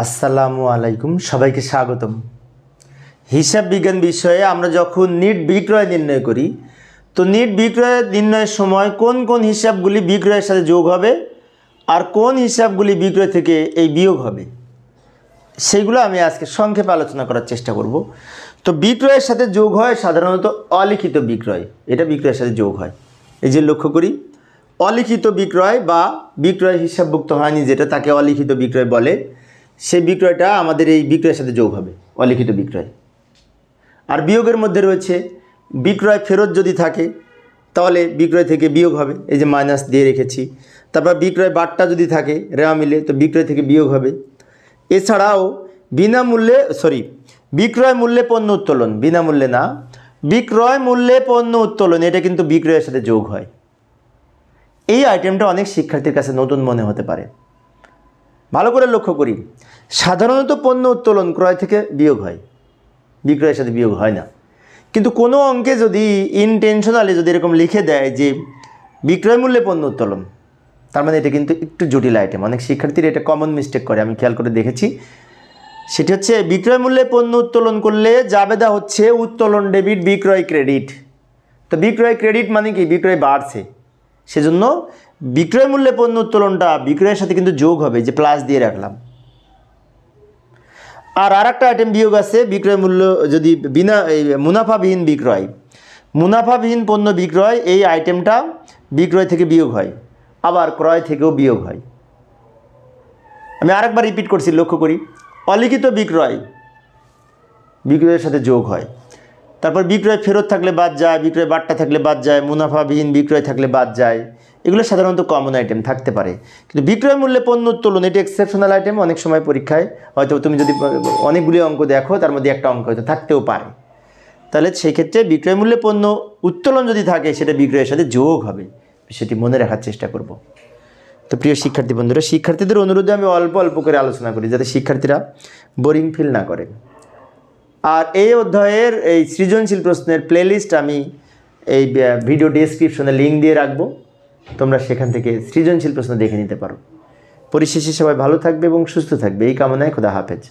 আসসালামু আলাইকুম, সবাইকে স্বাগতম। হিসাব বিজ্ঞান বিষয়ে আমরা যখন নিট বিক্রয় নির্ণয় করি, তো নিট বিক্রয় নির্ণয়ের সময় কোন কোন হিসাবগুলি বিক্রয়ের সাথে যোগ হবে আর কোন হিসাবগুলি বিক্রয় থেকে এই বিয়োগ হবে সেইগুলো আমি আজকে সংক্ষেপে আলোচনা করার চেষ্টা করব। তো বিক্রয়ের সাথে যোগ হয় সাধারণত অলিখিত বিক্রয়, এটা বিক্রয়ের সাথে যোগ হয়। এই যে লক্ষ্য করি, অলিখিত বিক্রয় বা বিক্রয় হিসাবভুক্ত হয়নি যেটা তাকে অলিখিত বিক্রয় বলে সেই বিক্রয়টা আমাদের এই বিক্রয়ের সাথে যোগ হবে, অলিখিত বিক্রয়। আর বিয়োগের মধ্যে রয়েছে, বিক্রয় ফেরত যদি থাকে, তাহলে বিক্রয় থেকে বিয়োগ হবে, এই যে মাইনাস দিয়ে রেখেছি। তারপর বিক্রয় বাট্টা যদি থাকে, রেওয়া মিলে, তো বিক্রয় থেকে বিয়োগ হবে। এছাড়াও বিনামূল্যে সরি বিক্রয় মূল্যে পণ্য উত্তোলন, বিনামূল্যে না, বিক্রয় মূল্যে পণ্য উত্তোলন, এটা কিন্তু বিক্রয়ের সাথে যোগ হয়। এই আইটেমটা অনেক শিক্ষার্থীর কাছে নতুন মনে হতে পারে। ভালো করে লক্ষ্য করি। সাধারণত পণ্য উত্তোলন ক্রয় থেকে বিয়োগ হয়। বিক্রয়ের সাথে বিয়োগ হয় না। কিন্তু কোনো অঙ্কে যদি ইনটেনশনালি যদি এরকম লিখে দেয় যে বিক্রয় মূল্যে পণ্য উত্তোলন, তার মানে এটা কিন্তু একটু জটিল আইটেম অনেক শিক্ষার্থীরা এটা কমন মিস্টেক করে, আমি খেয়াল করে দেখেছি। সেটি হচ্ছে বিক্রয় মূল্যে পণ্য উত্তোলন করলে জাবেদা হচ্ছে উত্তোলন ডেবিট, বিক্রয় ক্রেডিট। তো বিক্রয় ক্রেডিট মানে কি? বিক্রয় বাড়ছে। সেজন্য বিক্রয় মূল্যে পণ্য উত্তোলনটা বিক্রয়ের সাথে কিন্তু যোগ হবে যে প্লাস দিয়ে রাখলাম। আর আর একটা আইটেম বিয়োগ আছে, বিক্রয় মূল্য যদি বিনা, এই মুনাফাবিহীন বিক্রয়। মুনাফাবিহীন পণ্য বিক্রয়, এই আইটেমটা বিক্রয় থেকে বিয়োগ হয়, আবার ক্রয় থেকেও বিয়োগ হয়। আমি আরেকবার রিপিট করছি, লক্ষ্য করি। অলিখিত বিক্রয় বিক্রয়ের সাথে যোগ হয়। তারপর বিক্রয় ফেরত থাকলে বাদ যায়, বিক্রয় বাট্টা থাকলে বাদ যায়, মুনাফাবিহীন বিক্রয় থাকলে বাদ যায়। এগুলো সাধারণত কমন আইটেম থাকতে পারে। কিন্তু বিক্রয় মূল্যে পণ্য উত্তোলন, এটি এক্সেপশনাল আইটেম অনেক সময় পরীক্ষায় হয়তো তুমি যদি অনেকগুলি অঙ্ক দেখো, তার মধ্যে একটা অঙ্ক হয়তো থাকতেও পারে। তাহলে সেই ক্ষেত্রে বিক্রয় মূল্যে পণ্য উত্তোলন যদি থাকে, সেটা বিক্রয়ের সাথে যোগ হবে। সেটি মনে রাখার চেষ্টা করব। তো প্রিয় শিক্ষার্থী বন্ধুরা, শিক্ষার্থীদের অনুরোধে আমি অল্প অল্প করে আলোচনা করি, যাতে শিক্ষার্থীরা বোরিং ফিল না করে। আর এই অধ্যায়ের এই সৃজনশীল প্রশ্নের প্লেলিস্ট আমি এই ভিডিও ডেসক্রিপশনে লিঙ্ক দিয়ে রাখব। তোমরা সেখান থেকে সৃজনশীল প্রশ্ন দেখে নিতে পারো। পরিশেষে সবাই ভালো থাকবে এবং সুস্থ থাকবে। এই কামনায় খোদা হাফেজ।